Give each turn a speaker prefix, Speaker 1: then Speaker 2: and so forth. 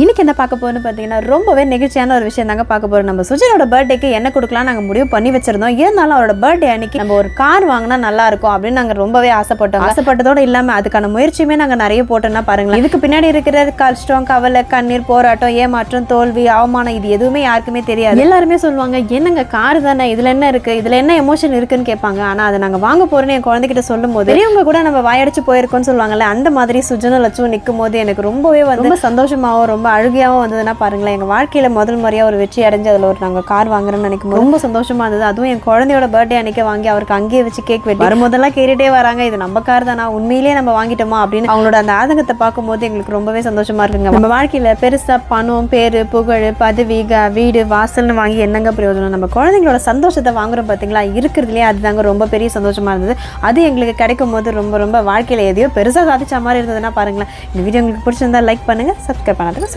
Speaker 1: இன்னைக்கு என்ன பார்க்க போறோம்னு பார்த்தீங்கன்னா ரொம்பவே நெகிழ்ச்சியான ஒரு விஷயம் தாங்க பார்க்க போறோம். நம்ம சுஜனோட பர்த்டேக்கு என்ன கொடுக்கலாம் நாங்கள் முடிவு பண்ணி வச்சிருந்தோம். இருந்தாலும் அவரோட பர்த்டே அன்னைக்கு நம்ம ஒரு கார் வாங்கினா நல்லா இருக்கும் அப்படின்னு நாங்கள் ரொம்பவே ஆசைப்பட்டோம் ஆசைப்பட்டதோட இல்லாமல் அதுக்கான முயற்சியுமே நாங்கள் நிறைய போட்டோம்னா பாருங்களேன். இதுக்கு பின்னாடி இருக்கிற கஷ்டம் கவலை கண்ணீர் போராட்டம் ஏமாற்றம் தோல்வி அவமானம் இது எதுவுமே யாருக்குமே தெரியாது. எல்லாருமே சொல்லுவாங்க என்னங்க கார் தானே? இதுல என்ன இருக்கு? இதுல என்ன எமோஷன் இருக்குன்னு கேட்பாங்க. ஆனா அதை நாங்க வாங்க போறோம்னு என் குழந்தைகிட்ட சொல்லும் போது பெரியவங்க கூட நம்ம வாயடிச்சு போயிருக்கோம்னு சொல்லுவாங்கல்ல அந்த மாதிரி சுஜன லட்சம் நிற்கும் போது எனக்கு ரொம்பவே வந்து ரொம்ப சந்தோஷமாவும் ரொம்ப அழுகையாகவும் வந்ததுன்னா பாருங்களேன் எங்கள் வாழ்க்கையில் முதல் முறையாக ஒரு வெற்றி அடைஞ்சு அதில் ஒரு நாங்கள் கார் வாங்குறோம்னு நினைக்கும் ரொம்ப சந்தோஷமாக இருந்தது. அதுவும் என் குழந்தையோட பர்த்டே அன்னைக்கு வாங்கி அவருக்கு அங்கேயே வச்சு கேக் வெட்டி வரும்போதெல்லாம் கேட்டுட்டே வராங்க இது நம்ம கார் தானா உண்மையிலேயே நம்ம வாங்கிட்டோமா அப்படின்னு அவங்களோட அந்த ஆதங்கத்தை பார்க்கும்போது எங்களுக்கு ரொம்பவே சந்தோஷமாக இருக்குங்க. நம்ம வாழ்க்கையில் பெருசாக பணம் பேர் புகழ் பதவி க- வீடு வாசல்னு வாங்கி என்னங்க பிரயோஜனம்? நம்ம குழந்தைங்களோட சந்தோஷத்தை வாங்குறோம் பார்த்தீங்களா இருக்கிறதுலே அதுதாங்க ரொம்ப பெரிய சந்தோஷமாக இருந்தது. அது எங்களுக்கு கிடைக்கும் போது ரொம்ப ரொம்ப வாழ்க்கையில் எதையோ பெருசாக சாதிச்ச மாதிரி இருந்ததுன்னா பாருங்களேன். இந்த வீடியோ உங்களுக்கு பிடிச்சிருந்தா லைக் பண்ணுங்கள் சப்ஸ்கிரைப் பண்ணாதுங்க